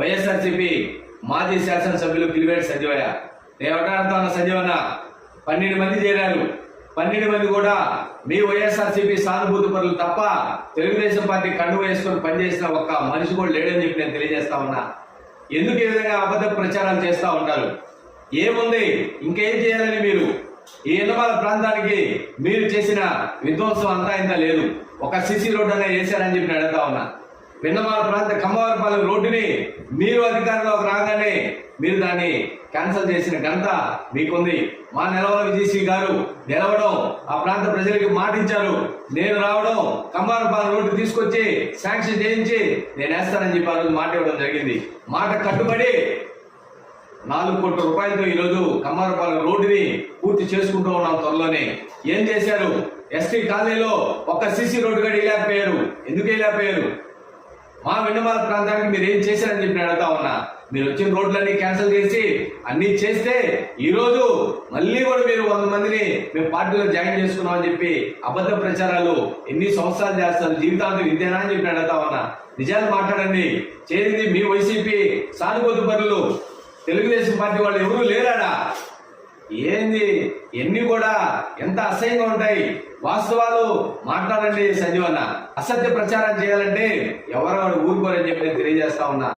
వైఎస్ఆర్సీపీ మాజీ శాసనసభ్యులు పిలివేటి సంజీవయ్య. నేను ఎవటాడుతా ఉన్న సంజీవన్న పన్నెండు మంది చేరారు. పన్నెండు మంది కూడా మీ వైఎస్ఆర్సీపీ సానుభూతి పరులు తప్ప తెలుగుదేశం పార్టీ కండు వేసుకొని పనిచేసిన ఒక్క మనిషి కూడా లేడని చెప్పి నేను తెలియజేస్తా ఉన్నా. ఎందుకు ఈ విధంగా అబద్ధ ప్రచారాలు చేస్తూ ఉంటారు? ఏముంది? ఇంకేం చేయాలని మీరు? ఈ ఎన్నమాల ప్రాంతానికి మీరు చేసిన విధ్వంసం అంతా ఇంత లేదు. ఒక సిసి రోడ్డు అనే వేశారని చెప్పి అడుగుతా ఉన్నా. పిండమాల ప్రాంత కమ్మవారిపాలెం రోడ్డుని మీరు అధికారంలోకి రాగానే మీరు దాన్ని క్యాన్సిల్ చేసిన ఘనత మీకుంది. మా నెలవల విజయశ్రీ గారు నిలవడం ఆ ప్రాంత ప్రజలకు మాటించారు నేను రావడం కమ్మవారిపాలెం రోడ్డు తీసుకొచ్చి శాంక్షన్ చేయించి నేను వేస్తానని చెప్పి ఆ రోజు మాట ఇవ్వడం జరిగింది. మాట కట్టుబడి నాలుగు కోట్ల రూపాయలతో ఈరోజు కమ్మారపాలెం రోడ్డుని పూర్తి చేసుకుంటూ ఉన్నాం త్వరలోనే. ఏం చేశారు? ఎస్టీ కాలనీలో ఒక్క సీసీ రోడ్డు కూడా వేయలేకపోయారు ఎందుకు వేయలేకపోయారు మా వెన్నమాల ప్రాంతానికి మీరు ఏం చేశారని చెప్పి అడుగుతా ఉన్నా. మీరు వచ్చిన రోడ్లన్నీ క్యాన్సిల్ చేసి అన్ని చేస్తే ఈ రోజు మళ్ళీ కూడా మీరు వంద మందిని మేము పార్టీలో జాయిన్ చేసుకున్నామని చెప్పి అబద్ధ ప్రచారాలు ఎన్ని సంవత్సరాలు చేస్తారు జీవితాంతం ఇదేనా అని చెప్పి అడుగుతా ఉన్నా. నిజాలు మాట్లాడండి. చేరింది మీ వైసీపీ సానుభూతి పనులు తెలుగుదేశం పార్టీ వాళ్ళు ఎవరూ లేరాడా? ఏంది? ఎన్ని కూడా ఎంత అసహ్యంగా ఉంటాయి? వాస్తవాలు మాట్లాడండి సంజీవన్న. అసత్య ప్రచారం చేయాలంటే ఎవరు ఊరుకోరని చెప్పి తెలియజేస్తా ఉన్నా.